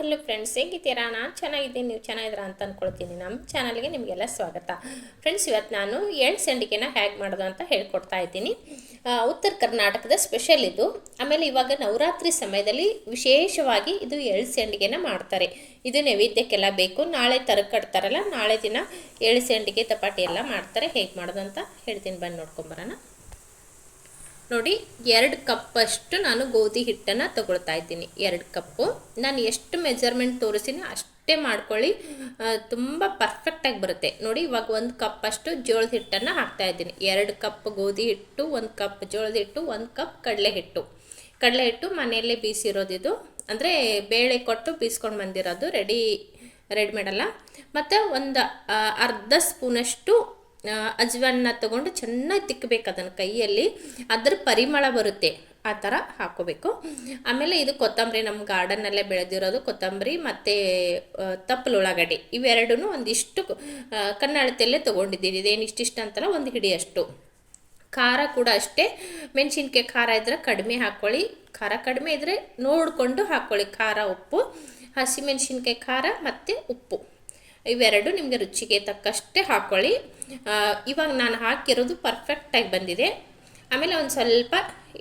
Hello friends ಹೇಗಿದ್ದೀರಾ? ನಾನು ಚೆನ್ನಾಗಿದ್ದೀನಿ. ನೀವು ಚೆನ್ನಾಗಿದ್ದೀರಾ ಅಂತ ಅಂದ್ಕೊಳ್ತೀನಿ ನಮ್ಮ ಚಾನಲ್ಗೆ ನಿಮಗೆಲ್ಲ ಸ್ವಾಗತ. ಫ್ರೆಂಡ್ಸ್ ಇವತ್ತು ನಾನು ಎಳ್ಳು ಸಂಡಿಗೆನ ಹೇಗೆ ಮಾಡೋದು ಅಂತ ಹೇಳ್ಕೊಡ್ತಾ ಇದ್ದೀನಿ. ಉತ್ತರ ಕರ್ನಾಟಕದ ಸ್ಪೆಷಲ್ ಇದು. ಆಮೇಲೆ ಇವಾಗ ನವರಾತ್ರಿ ಸಮಯದಲ್ಲಿ ವಿಶೇಷವಾಗಿ ಇದು ಎಳ್ಳು ಸಂಡಿಗೆನ ಮಾಡ್ತಾರೆ. ಇದು ನೈವೇದ್ಯಕ್ಕೆಲ್ಲ ಬೇಕು. ನಾಳೆ ತರಕ್ ಕಟ್ತಾರಲ್ಲ, ನಾಳೆ ದಿನ ಎಳ್ಳು ಸಂಡಿಗೆ ತಪಾಟಿ ಎಲ್ಲ ಮಾಡ್ತಾರೆ. ಹೇಗೆ ಮಾಡೋದು ಅಂತ ಹೇಳ್ತೀನಿ. ಬಂದು ನೋಡ್ಕೊಂಬರೋಣ ನೋಡಿ, ಎರಡು ಕಪ್ಪಷ್ಟು ನಾನು ಗೋಧಿ ಹಿಟ್ಟನ್ನು ತಗೊಳ್ತಾ ಇದ್ದೀನಿ. ಎರಡು ಕಪ್ಪು. ನಾನು ಎಷ್ಟು ಮೆಜರ್ಮೆಂಟ್ ತೋರಿಸಿನಿ ಅಷ್ಟೇ ಮಾಡ್ಕೊಳ್ಳಿ. ತುಂಬ ಪರ್ಫೆಕ್ಟಾಗಿ ಬರುತ್ತೆ. ನೋಡಿ, ಇವಾಗ ಒಂದು ಕಪ್ಪಷ್ಟು ಜೋಳದ ಹಿಟ್ಟನ್ನು ಹಾಕ್ತಾ ಇದ್ದೀನಿ. ಎರಡು ಕಪ್ ಗೋಧಿ ಹಿಟ್ಟು, ಒಂದು ಕಪ್ ಜೋಳದ ಹಿಟ್ಟು, ಒಂದು ಕಪ್ ಕಡಲೆ ಹಿಟ್ಟು. ಕಡಲೆ ಹಿಟ್ಟು ಮನೆಯಲ್ಲೇ ಬೀಸಿರೋದಿದು ಅಂದರೆ ಬೇಳೆ ಕೊಟ್ಟು ಬೀಸ್ಕೊಂಡು ಬಂದಿರೋದು. ರೆಡಿ ರೆಡಿಮೇಡಲ್ಲ ಮತ್ತು ಒಂದು ಅರ್ಧ ಸ್ಪೂನಷ್ಟು ಆ, ಅಜ್ವನ್ನ ತಗೊಂಡು ಚೆನ್ನಾಗಿ ತಿಕ್ಕಬೇಕು ಅದನ್ನು ಕೈಯಲ್ಲಿ. ಅದ್ರ ಪರಿಮಳ ಬರುತ್ತೆ. ಆ ಥರ ಹಾಕೋಬೇಕು. ಆಮೇಲೆ ಇದು ಕೊತ್ತಂಬರಿ ನಮ್ಮ ಗಾರ್ಡನ್ನಲ್ಲೇ ಬೆಳೆದಿರೋದು ಕೊತ್ತಂಬರಿ ಮತ್ತು ತಪ್ಪಲು ಉಳ್ಳಾಗಡ್ಡಿ. ಇವೆರಡೂ ಒಂದಿಷ್ಟು ಕನ್ನಡದಲ್ಲೇ ತೊಗೊಂಡಿದ್ದೀನಿ ಇದೇನು ಇಷ್ಟಿಷ್ಟು ಅಂತಲ್ಲ ಒಂದು ಹಿಡಿಯಷ್ಟು ಖಾರ ಕೂಡ ಅಷ್ಟೇ. ಮೆಣಸಿನ್ಕಾಯಿ ಖಾರ ಇದ್ರೆ ಕಡಿಮೆ ಹಾಕ್ಕೊಳ್ಳಿ ಖಾರ ಕಡಿಮೆ ಇದ್ದರೆ ನೋಡಿಕೊಂಡು ಹಾಕ್ಕೊಳ್ಳಿ ಖಾರ ಉಪ್ಪು ಹಸಿಮೆಣಸಿನ್ಕಾಯಿ ಖಾರ ಮತ್ತು ಉಪ್ಪು. ಇವೆರಡು ನಿಮಗೆ ರುಚಿಗೆ ತಕ್ಕಷ್ಟೇ ಹಾಕ್ಕೊಳ್ಳಿ ಇವಾಗ ನಾನು ಹಾಕಿರೋದು ಪರ್ಫೆಕ್ಟಾಗಿ ಬಂದಿದೆ. ಆಮೇಲೆ ಒಂದು ಸ್ವಲ್ಪ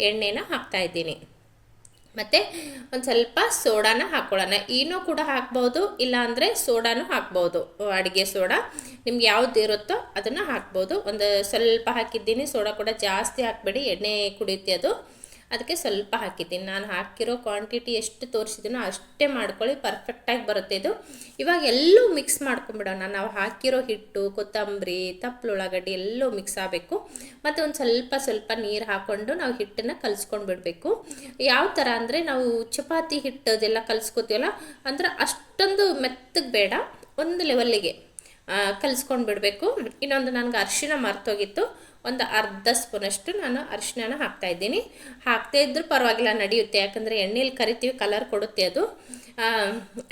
ಎಣ್ಣೆನ ಹಾಕ್ತಾ ಇದ್ದೀನಿ. ಮತ್ತು ಒಂದು ಸ್ವಲ್ಪ ಸೋಡಾನ ಹಾಕ್ಕೊಳ್ಳೋಣ ಈನೂ ಕೂಡ ಹಾಕ್ಬೋದು, ಇಲ್ಲಾಂದರೆ ಸೋಡಾನು ಹಾಕ್ಬೋದು. ಅಡುಗೆ ಸೋಡಾ ನಿಮ್ಗೆ ಯಾವ್ದು ಇರುತ್ತೋ ಅದನ್ನು ಹಾಕ್ಬೋದು. ಒಂದು ಸ್ವಲ್ಪ ಹಾಕಿದ್ದೀನಿ, ಸೋಡಾ ಕೂಡ ಜಾಸ್ತಿ ಹಾಕಬೇಡಿ, ಎಣ್ಣೆ ಕುಡಿಯುತ್ತೆ ಅದು. ಅದಕ್ಕೆ ಸ್ವಲ್ಪ ಹಾಕಿದ್ದೀನಿ. ನಾನು ಹಾಕಿರೋ ಕ್ವಾಂಟಿಟಿ ಎಷ್ಟು ತೋರಿಸಿದ್ದೀನೋ ಅಷ್ಟೇ ಮಾಡ್ಕೊಳ್ಳಿ ಪರ್ಫೆಕ್ಟಾಗಿ ಬರುತ್ತೆ ಇದು. ಇವಾಗ ಎಲ್ಲೂ ಮಿಕ್ಸ್ ಮಾಡ್ಕೊಂಬಿಡೋಣ. ನಾವು ಹಾಕಿರೋ ಹಿಟ್ಟು, ಕೊತ್ತಂಬರಿ ತಪ್ಪಲು ಉಳ್ಳಾಗಡ್ಡಿ ಎಲ್ಲೂ ಮಿಕ್ಸ್ ಆಗಬೇಕು. ಮತ್ತು ಒಂದು ಸ್ವಲ್ಪ ಸ್ವಲ್ಪ ನೀರು ಹಾಕ್ಕೊಂಡು ನಾವು ಹಿಟ್ಟನ್ನು ಕಲಿಸ್ಕೊಂಡು ಬಿಡಬೇಕು ಯಾವ ಥರ ಅಂದರೆ ನಾವು ಚಪಾತಿ ಹಿಟ್ಟು ಅದೆಲ್ಲ ಕಲಿಸ್ಕೋತೀವಲ್ಲ, ಅಂದ್ರೆ ಅಷ್ಟೊಂದು ಮೆತ್ತಗೆ ಬೇಡ. ಒಂದು ಲೆವೆಲ್ಲಿಗೆ ಕಲಿಸ್ಕೊಂಡು ಬಿಡಬೇಕು. ಇನ್ನೊಂದು ನನಗೆ ಅರಿಶಿಣ ಮರ್ತೋಗಿತ್ತು. ಒಂದು ಅರ್ಧ ಸ್ಪೂನಷ್ಟು ನಾನು ಅರಿಶಿನ ಹಾಕ್ತಾ ಇದ್ದೀನಿ. ಹಾಕ್ತಾ ಇದ್ರೂ ಪರವಾಗಿಲ್ಲ, ನಡೆಯುತ್ತೆ. ಯಾಕಂದರೆ ಎಣ್ಣೆಲಿ ಕರಿತೀವಿ, ಕಲರ್ ಕೊಡುತ್ತೆ ಅದು.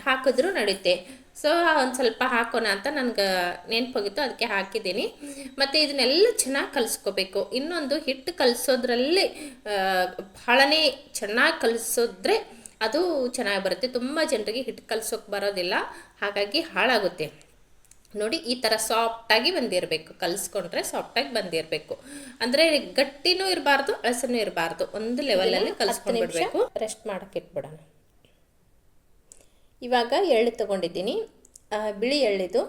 ಹಾಕಿದ್ರೂ ನಡೆಯುತ್ತೆ. ಸೊ ಒಂದು ಸ್ವಲ್ಪ ಹಾಕೋಣ ಅಂತ ನನಗೆ ನೆನಪೋಗಿತ್ತು, ಅದಕ್ಕೆ ಹಾಕಿದ್ದೀನಿ. ಮತ್ತು ಇದನ್ನೆಲ್ಲ ಚೆನ್ನಾಗಿ ಕಲಿಸ್ಕೋಬೇಕು. ಇನ್ನೊಂದು ಹಿಟ್ಟು ಕಲಿಸೋದ್ರಲ್ಲಿ ಭಾಳನೇ ಚೆನ್ನಾಗಿ ಕಲಿಸೋದ್ರೆ ಅದು ಚೆನ್ನಾಗಿ ಬರುತ್ತೆ. ತುಂಬ ಜನರಿಗೆ ಹಿಟ್ಟು ಕಲಿಸೋಕೆ ಬರೋದಿಲ್ಲ. ಹಾಗಾಗಿ ಹಾಳಾಗುತ್ತೆ. ನೋಡಿ ಈ ಥರ ಸಾಫ್ಟಾಗಿ ಬಂದಿರಬೇಕು. ಕಲಿಸ್ಕೊಂಡ್ರೆ ಸಾಫ್ಟಾಗಿ ಬಂದಿರಬೇಕು. ಅಂದರೆ ಗಟ್ಟಿನೂ ಇರಬಾರ್ದು ಅಳಸನೂ ಇರಬಾರ್ದು. ಒಂದು ಲೆವೆಲಲ್ಲಿ ಕಲಿಸ್ಕೊಂಡು ಬಿಡಬೇಕು ರೆಸ್ಟ್ ಮಾಡೋಕೆ ಇಟ್ಬಿಡೋಣ ಇವಾಗ ಎಳ್ಳು ತೊಗೊಂಡಿದ್ದೀನಿ. ಬಿಳಿ ಎಳ್ಳಿದು.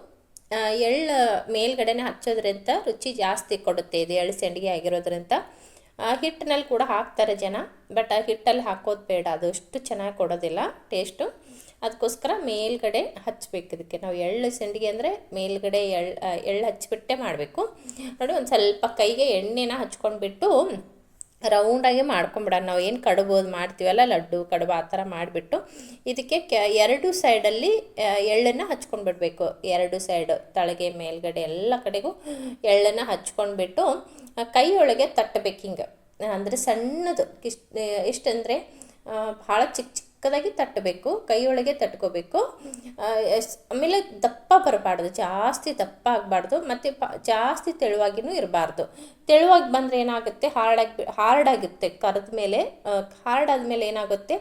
ಎಳ್ಳು ಮೇಲ್ಗಡೆನೆ ಹಚ್ಚೋದ್ರಿಂದ ರುಚಿ ಜಾಸ್ತಿ ಕೊಡುತ್ತೆ ಇದು ಎಳ್ಳು ಸಂಡಿಗೆ ಆಗಿರೋದ್ರಿಂದ. ಆ, ಹಿಟ್ಟಿನಲ್ಲಿ ಕೂಡ ಹಾಕ್ತಾರೆ ಜನ ಬಟ್ ಆ ಹಿಟ್ಟಲ್ಲಿ ಹಾಕೋದು ಬೇಡ. ಅದು ಅಷ್ಟು ಚೆನ್ನಾಗಿ ಕೊಡೋದಿಲ್ಲ ಟೇಸ್ಟು. ಅದಕ್ಕೋಸ್ಕರ ಮೇಲ್ಗಡೆ ಹಚ್ಚಬೇಕು ಇದಕ್ಕೆ. ನಾವು ಎಳ್ಳು ಸಂಡಿಗೆ ಅಂದರೆ ಮೇಲ್ಗಡೆ ಎಳ್ಳು ಎಳ್ಳು ಹಚ್ಚಿಬಿಟ್ಟೆ ಮಾಡಬೇಕು. ನೋಡಿ ಒಂದು ಸ್ವಲ್ಪ ಕೈಗೆ ಎಣ್ಣೆನ ಹಚ್ಕೊಂಡ್ಬಿಟ್ಟು ರೌಂಡಾಗಿ ಮಾಡ್ಕೊಂಬಿಡೋಣ. ನಾವು ಏನು ಕಡುಬು ಅದು ಮಾಡ್ತೀವಲ್ಲ ಲಡ್ಡು, ಕಡುಬು ಆ ಥರ ಮಾಡಿಬಿಟ್ಟು ಇದಕ್ಕೆ ಕೆ ಎರಡು ಸೈಡಲ್ಲಿ ಎಳ್ಳನ್ನು ಹಚ್ಕೊಂಡ್ಬಿಡ್ಬೇಕು. ಎರಡು ಸೈಡು ತಳಗೆ, ಮೇಲ್ಗಡೆ ಎಲ್ಲ ಕಡೆಗೂ ಎಳ್ಳನ್ನು ಹಚ್ಕೊಂಡ್ಬಿಟ್ಟು ಕೈಯೊಳಗೆ ತಟ್ಟಬೇಕು ಹಿಂಗೆ. ಅಂದರೆ ಸಣ್ಣದು. ಇಷ್ಟು ಎಷ್ಟಂದರೆ ಭಾಳ ಚಿಕ್ಕ ಚಿಕ್ಕದಾಗಿ ತಟ್ಟಬೇಕು, ಕೈಯೊಳಗೆ ತಟ್ಕೋಬೇಕು. ಆಮೇಲೆ ದಪ್ಪ ಬರಬಾರ್ದು, ಜಾಸ್ತಿ ದಪ್ಪ ಆಗಬಾರ್ದು, ಮತ್ತು ಪ, ಜಾಸ್ತಿ ತೆಳುವಾಗಿನೂ ಇರಬಾರ್ದು. ತೆಳುವಾಗಿ ಬಂದರೆ ಏನಾಗುತ್ತೆ? ಹಾರ್ಡಾಗಿ ಹಾರ್ಡ್ ಆಗುತ್ತೆ ಕರೆದ ಮೇಲೆ ಹಾರ್ಡ್ ಆದಮೇಲೆ ಏನಾಗುತ್ತೆ?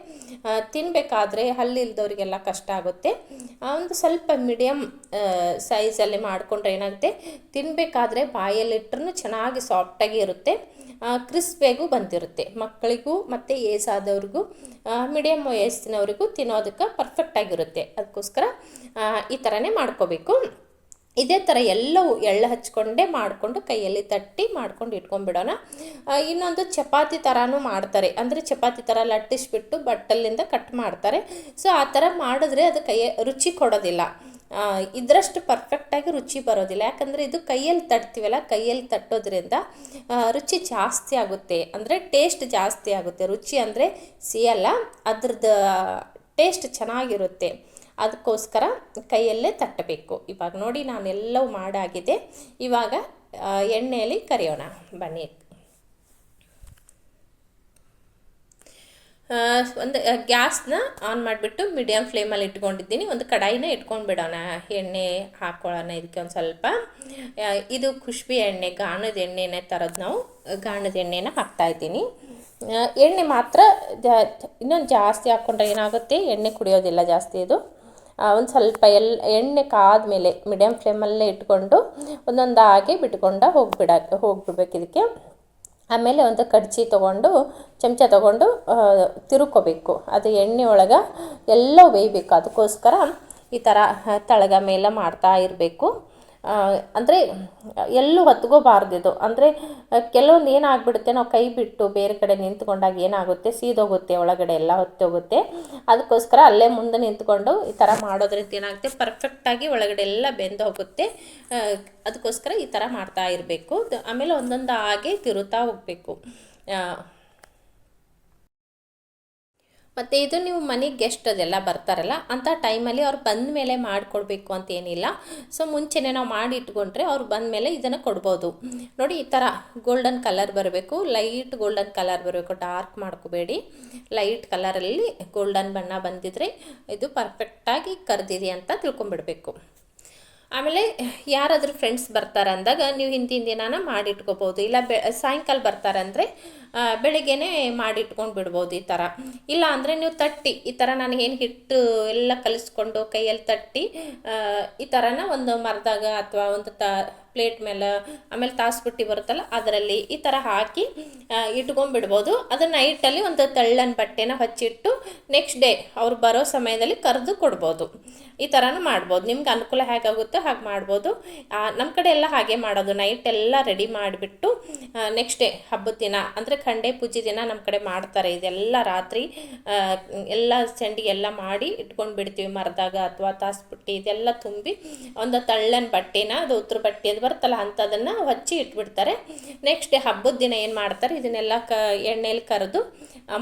ತಿನ್ನಬೇಕಾದ್ರೆ ಹಲ್ಲಿಲ್ದವ್ರಿಗೆಲ್ಲ ಕಷ್ಟ ಆಗುತ್ತೆ. ಒಂದು ಸ್ವಲ್ಪ ಮೀಡಿಯಮ್ ಸೈಜಲ್ಲಿ ಮಾಡಿಕೊಂಡ್ರೆ ಏನಾಗುತ್ತೆ? ತಿನ್ನಬೇಕಾದ್ರೆ ಬಾಯಲ್ಲಿಟ್ರೂ ಚೆನ್ನಾಗಿ ಸಾಫ್ಟಾಗಿ ಇರುತ್ತೆ. ಕ್ರಿಸ್ಪಿಯಾಗೂ ಬಂದಿರುತ್ತೆ. ಮಕ್ಕಳಿಗೂ ಮತ್ತು ಏಸಾದವ್ರಿಗೂ ಮೀಡಿಯಮ್ ವಯಸ್ಸಿನವ್ರಿಗೂ ತಿನ್ನೋದಕ್ಕೆ ಪರ್ಫೆಕ್ಟಾಗಿರುತ್ತೆ ಅದಕ್ಕೋಸ್ಕರ ಈ ಥರನೇ ಮಾಡ್ಕೋಬೇಕು. ಇದೇ ಥರ ಎಲ್ಲವೂ ಎಳ್ಳು ಹಚ್ಕೊಂಡೇ ಮಾಡಿಕೊಂಡು ಕೈಯಲ್ಲಿ ತಟ್ಟಿ ಮಾಡ್ಕೊಂಡು ಇಟ್ಕೊಂಡ್ಬಿಡೋಣ. ಇನ್ನೊಂದು ಚಪಾತಿ ಥರನೂ ಮಾಡ್ತಾರೆ. ಅಂದರೆ ಚಪಾತಿ ಥರ ಲಟ್ಟಿಸ್ಬಿಟ್ಟು ಬಟ್ಟಲಿಂದ ಕಟ್ ಮಾಡ್ತಾರೆ. ಸೊ, ಆ ಥರ ಮಾಡಿದ್ರೆ ಅದು ಕೈಯ ರುಚಿ ಕೊಡೋದಿಲ್ಲ. ಇದರಷ್ಟು ಪರ್ಫೆಕ್ಟಾಗಿ ರುಚಿ ಬರೋದಿಲ್ಲ. ಯಾಕಂದರೆ ಇದು ಕೈಯಲ್ಲಿ ತಟ್ತೀವಲ್ಲ, ಕೈಯಲ್ಲಿ ತಟ್ಟೋದ್ರಿಂದ ರುಚಿ ಜಾಸ್ತಿ ಆಗುತ್ತೆ. ಅಂದರೆ ಟೇಸ್ಟ್ ಜಾಸ್ತಿ ಆಗುತ್ತೆ. ರುಚಿ ಅಂದರೆ ಸಿಯಲ್ಲ, ಅದ್ರದ್ದು ಟೇಸ್ಟ್ ಚೆನ್ನಾಗಿರುತ್ತೆ. ಅದಕ್ಕೋಸ್ಕರ ಕೈಯಲ್ಲೇ ತಟ್ಟಬೇಕು. ಇವಾಗ ನೋಡಿ, ನಾನೆಲ್ಲವೂ ಮಾಡಾಗಿದೆ. ಇವಾಗ ಎಣ್ಣೆಯಲ್ಲಿ ಕರಿಯೋಣ. ಬನ್ನಿ. ಒಂದು ಗ್ಯಾಸ್ನ ಆನ್ ಮಾಡಿಬಿಟ್ಟು ಮೀಡಿಯಮ್ ಫ್ಲೇಮಲ್ಲಿ ಇಟ್ಕೊಂಡಿದ್ದೀನಿ. ಒಂದು ಕಡಾಯಿನ ಇಟ್ಕೊಂಡು ಬಿಡೋಣ ಎಣ್ಣೆ ಹಾಕ್ಕೊಳ್ಳೋಣ ಇದಕ್ಕೆ ಒಂದು ಸ್ವಲ್ಪ. ಇದು ಖುಷ್ಬಿ ಎಣ್ಣೆ, ಗಾಣದ ಎಣ್ಣೆನೇ ತರೋದು ನಾವು. ಗಾಣದ ಎಣ್ಣೆನ ಹಾಕ್ತಾ ಇದ್ದೀನಿ. ಎಣ್ಣೆ ಮಾತ್ರ ಇನ್ನೊಂದು ಜಾಸ್ತಿ ಹಾಕ್ಕೊಂಡ್ರೆ ಏನಾಗುತ್ತೆ? ಎಣ್ಣೆ ಕುಡಿಯೋದಿಲ್ಲ ಜಾಸ್ತಿ ಇದು. ಒಂದು ಸ್ವಲ್ಪ ಎಲ್, ಎಣ್ಣೆ ಕಾದ್ಮೇಲೆ ಮೀಡಿಯಮ್ ಫ್ಲೇಮಲ್ಲೇ ಇಟ್ಕೊಂಡು ಒಂದೊಂದಾಗಿ ಬಿಟ್ಕೊಂಡ ಹೋಗ್ಬಿಡ, ಹೋಗ್ಬಿಡ್ಬೇಕು ಇದಕ್ಕೆ. ಆಮೇಲೆ ಒಂದು ಕಡ್ಚಿ ತೊಗೊಂಡು, ಚಮಚ ತೊಗೊಂಡು ತಿರುಕೋಬೇಕು ಅದು ಎಣ್ಣೆ ಒಳಗೆ ಎಲ್ಲ ಬೇಯಬೇಕು. ಅದಕ್ಕೋಸ್ಕರ ಈ ಥರ ತಳಗ ಮೇಲೆ ಮಾಡ್ತಾ ಇರಬೇಕು. ಅಂದರೆ ಎಲ್ಲೂ ಹೊತ್ಕೋಬಾರ್ದು ಇದು. ಅಂದರೆ ಕೆಲವೊಂದು ಏನಾಗ್ಬಿಡುತ್ತೆ, ನಾವು ಕೈ ಬಿಟ್ಟು ಬೇರೆ ಕಡೆ ನಿಂತ್ಕೊಂಡಾಗ ಏನಾಗುತ್ತೆ, ಸೀದೋಗುತ್ತೆ, ಒಳಗಡೆ ಎಲ್ಲ ಹೊತ್ತೋಗುತ್ತೆ ಅದಕ್ಕೋಸ್ಕರ ಅಲ್ಲೇ ಮುಂದೆ ನಿಂತ್ಕೊಂಡು ಈ ಥರ ಮಾಡೋದ್ರಿಂದ ಏನಾಗುತ್ತೆ ಪರ್ಫೆಕ್ಟಾಗಿ ಒಳಗಡೆ ಎಲ್ಲ ಬೆಂದು ಹೋಗುತ್ತೆ. ಅದಕ್ಕೋಸ್ಕರ ಈ ಥರ ಮಾಡ್ತಾ ಇರಬೇಕು. ಆಮೇಲೆ ಒಂದೊಂದು ಹಾಗೆ ತಿರುತ್ತಾ ಹೋಗಬೇಕು. ಮತ್ತು ಇದು ನೀವು ಮನೆಗೆ ಗೆಸ್ಟ್ ಅದೆಲ್ಲ ಬರ್ತಾರಲ್ಲ ಅಂಥ ಟೈಮಲ್ಲಿ ಅವ್ರು ಬಂದ ಮೇಲೆ ಮಾಡಿಕೊಡ್ಬೇಕು ಅಂತ ಏನಿಲ್ಲ. ಸೊ ಮುಂಚೆನೇ ನಾವು ಮಾಡಿ ಇಟ್ಕೊಂಡ್ರೆ ಅವ್ರು ಬಂದ ಮೇಲೆ ಇದನ್ನು ಕೊಡ್ಬೋದು. ನೋಡಿ, ಈ ಥರ ಗೋಲ್ಡನ್ ಕಲರ್ ಬರಬೇಕು. ಲೈಟ್ ಗೋಲ್ಡನ್ ಕಲರ್ ಬರಬೇಕು. ಡಾರ್ಕ್ ಮಾಡ್ಕೋಬೇಡಿ. ಲೈಟ್ ಕಲರಲ್ಲಿ ಗೋಲ್ಡನ್ ಬಣ್ಣ ಬಂದಿದ್ರೆ ಇದು ಪರ್ಫೆಕ್ಟಾಗಿ ಕರೆದಿದೆ ಅಂತ ತಿಳ್ಕೊಂಬಿಡ್ಬೇಕು ಆಮೇಲೆ ಯಾರಾದರೂ ಫ್ರೆಂಡ್ಸ್ ಬರ್ತಾರೆ ಅಂದಾಗ ನೀವು ಹಿಂದಿನ ದಿನಾನ ಮಾಡಿಟ್ಕೋಬೋದು. ಇಲ್ಲ ಬೆ, ಸಾಯಂಕಾಲ ಬರ್ತಾರೆ ಅಂದರೆ ಬೆಳಿಗ್ಗೆನೇ ಮಾಡಿಟ್ಕೊಂಡು ಬಿಡ್ಬೋದು ಈ ಥರ ಇಲ್ಲ ಅಂದರೆ ನೀವು ತಟ್ಟಿ, ಈ ಥರ ನಾನು ಏನು ಹಿಟ್ಟು ಎಲ್ಲ ಕಲಿಸ್ಕೊಂಡು ಕೈಯಲ್ಲಿ ತಟ್ಟಿ ಈ ಥರನ ಒಂದು ಮರದಾಗ ಅಥವಾ ಒಂದು ತ ಪ್ಲೇಟ್ ಮೇಲೆ, ಆಮೇಲೆ ತಾಸು ತಾಸ್ಬುಟ್ಟಿ ಬರುತ್ತಲ್ಲ, ಅದರಲ್ಲಿ ಈ ಥರ ಹಾಕಿ ಇಟ್ಕೊಂಡ್ಬಿಡ್ಬೋದು. ಅದು ನೈಟಲ್ಲಿ ಒಂದು ತಳ್ಳನ ಬಟ್ಟೆನ ಹಚ್ಚಿಟ್ಟು ನೆಕ್ಸ್ಟ್ ಡೇ ಅವ್ರು ಬರೋ ಸಮಯದಲ್ಲಿ ಕರೆದು ಕೊಡ್ಬೋದು. ಈ ಥರನೂ ಮಾಡ್ಬೋದು. ನಿಮ್ಗೆ ಅನುಕೂಲ ಹೇಗಾಗುತ್ತೋ ಹಾಗೆ ಮಾಡ್ಬೋದು. ನಮ್ಮ ಕಡೆ ಎಲ್ಲ ಹಾಗೆ ಮಾಡೋದು. ನೈಟ್ ಎಲ್ಲ ರೆಡಿ ಮಾಡಿಬಿಟ್ಟು ನೆಕ್ಸ್ಟ್ ಡೇ ಹಬ್ಬದ ದಿನ, ಅಂದರೆ ಖಂಡೆ ಪೂಜೆ ದಿನ ನಮ್ಮ ಕಡೆ ಮಾಡ್ತಾರೆ. ಇದೆಲ್ಲ ರಾತ್ರಿ ಎಲ್ಲ ಸಂಡಿಗೆ ಎಲ್ಲ ಮಾಡಿ ಇಟ್ಕೊಂಡು ಬಿಡ್ತೀವಿ ಮರದಾಗ ಅಥವಾ ತಾಸು ಬುಟ್ಟಿ ಇದೆಲ್ಲ ತುಂಬಿ, ಒಂದು ತಳ್ಳನ ಬಟ್ಟೆನ, ಅದು ಉತ್ತರ ಬಟ್ಟೆ ಅದು ಬರುತ್ತಲ್ಲ ಅಂಥದನ್ನು ಹಚ್ಚಿ ಇಟ್ಬಿಡ್ತಾರೆ. ನೆಕ್ಸ್ಟ್ ಹಬ್ಬದ ದಿನ ಏನು ಮಾಡ್ತಾರೆ, ಇದನ್ನೆಲ್ಲ ಕ ಎಣ್ಣೆಯಲ್ಲಿ ಕರೆದು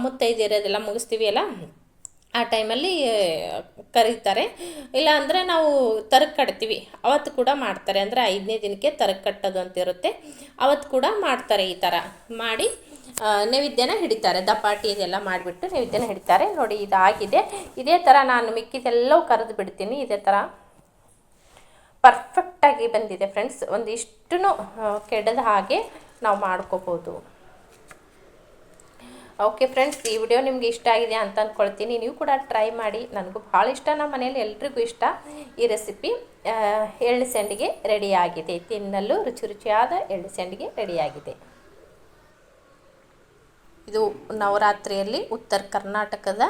ಮುತ್ತೈದಿರೋದೆಲ್ಲ ಮುಗಿಸ್ತೀವಿ ಅಲ್ಲ? ಆ ಟೈಮಲ್ಲಿ ಕರೀತಾರೆ. ಇಲ್ಲ ಅಂದರೆ ನಾವು ತರಕ್ ಕಟ್ತೀವಿ. ಅವತ್ತು ಕೂಡ ಮಾಡ್ತಾರೆ. ಅಂದರೆ ಐದನೇ ದಿನಕ್ಕೆ ತರಕ್ ಕಟ್ಟೋದು ಅಂತ ಇರುತ್ತೆ. ಅವತ್ತು ಕೂಡ ಮಾಡ್ತಾರೆ ಈ ಥರ ಮಾಡಿ ನೈವೇದ್ಯನ ಹಿಡಿತಾರೆ. ದಪಾಟಿ ಇದೆಲ್ಲ ಮಾಡಿಬಿಟ್ಟು ನೈವೇದ್ಯನ ಹಿಡಿತಾರೆ. ನೋಡಿ ಇದಾಗಿದೆ. ಇದೇ ಥರ ನಾನು ಮಿಕ್ಕಿದೆಲ್ಲವೂ ಕರೆದು ಬಿಡ್ತೀನಿ. ಇದೇ ಥರ ಪರ್ಫೆಕ್ಟಾಗಿ ಬಂದಿದೆ ಫ್ರೆಂಡ್ಸ್ ಒಂದಿಷ್ಟು ಕೆಡದ ಹಾಗೆ ನಾವು ಮಾಡ್ಕೋಬೋದು. ಓಕೆ ಫ್ರೆಂಡ್ಸ್ ಈ ವಿಡಿಯೋ ನಿಮ್ಗೆ ಇಷ್ಟ ಆಗಿದೆ ಅಂತ ಅಂದ್ಕೊಳ್ತೀನಿ ನೀವು ಕೂಡ ಟ್ರೈ ಮಾಡಿ. ನನಗೂ ಭಾಳ ಇಷ್ಟ. ನಮ್ಮ ಮನೇಲಿ ಎಲ್ರಿಗೂ ಇಷ್ಟ. ಈ ರೆಸಿಪಿ ಎಳ್ಳು ಸಂಡಿಗೆ ರೆಡಿಯಾಗಿದೆ. ತಿನ್ನಲು ರುಚಿ ರುಚಿಯಾದ ಎಳ್ಳು ಸಂಡಿಗೆ ರೆಡಿಯಾಗಿದೆ. ಇದು ನವರಾತ್ರಿಯಲ್ಲಿ ಉತ್ತರ ಕರ್ನಾಟಕದ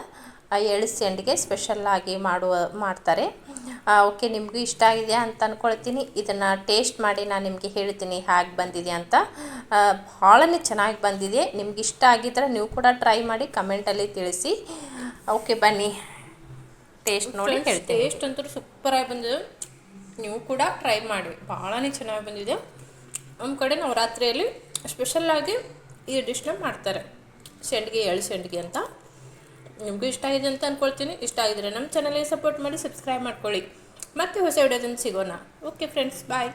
ಎಳ್ಳು ಸಂಡಿಗೆ ಸ್ಪೆಷಲ್ಲಾಗಿ ಮಾಡುವ ಮಾಡ್ತಾರೆ. ಓಕೆ ನಿಮಗೂ ಇಷ್ಟ ಆಗಿದೆಯಾ ಅಂತ ಅಂದ್ಕೊಳ್ತೀನಿ ಇದನ್ನು ಟೇಸ್ಟ್ ಮಾಡಿ ನಾನು ನಿಮಗೆ ಹೇಳ್ತೀನಿ ಹೇಗೆ ಬಂದಿದೆ ಅಂತ. ಭಾಳನೇ ಚೆನ್ನಾಗಿ ಬಂದಿದೆ. ನಿಮ್ಗೆ ಇಷ್ಟ ಆಗಿದ್ರೆ ನೀವು ಕೂಡ ಟ್ರೈ ಮಾಡಿ ಕಮೆಂಟಲ್ಲಿ ತಿಳಿಸಿ. ಓಕೆ ಬನ್ನಿ. ಟೇಸ್ಟ್ ನೋಡಿ ಹೇಳ್ತೀನಿ. ಟೇಸ್ಟ್ ಅಂತೂ ಸೂಪರಾಗಿ ಬಂದಿದೆ. ನೀವು ಕೂಡ ಟ್ರೈ ಮಾಡಿ. ಭಾಳನೇ ಚೆನ್ನಾಗಿ ಬಂದಿದೆ. ನಮ್ಮ ಕಡೆ ನವರಾತ್ರಿಯಲ್ಲಿ ಸ್ಪೆಷಲ್ಲಾಗಿ ಈ ಡಿಶ್ನ ಮಾಡ್ತಾರೆ. ಸಂಡಿಗೆ ಎಳ್ಳು ಸಂಡಿಗೆ ಅಂತ. ನಿಮಗೂ ಇಷ್ಟ ಆಗಿದೆ ಅಂತ ಅಂದ್ಕೊಳ್ತೀನಿ ಇಷ್ಟ ಆಗಿದ್ರೆ ನಮ್ಮ ಚಾನಲ್ಗೆ ಸಪೋರ್ಟ್ ಮಾಡಿ ಸಬ್ಸ್ಕ್ರೈಬ್ ಮಾಡ್ಕೊಳ್ಳಿ. ಮತ್ತೆ ಹೊಸ ವಿಡಿಯೋದನ್ನು ಸಿಗೋಣ. Okay friends bye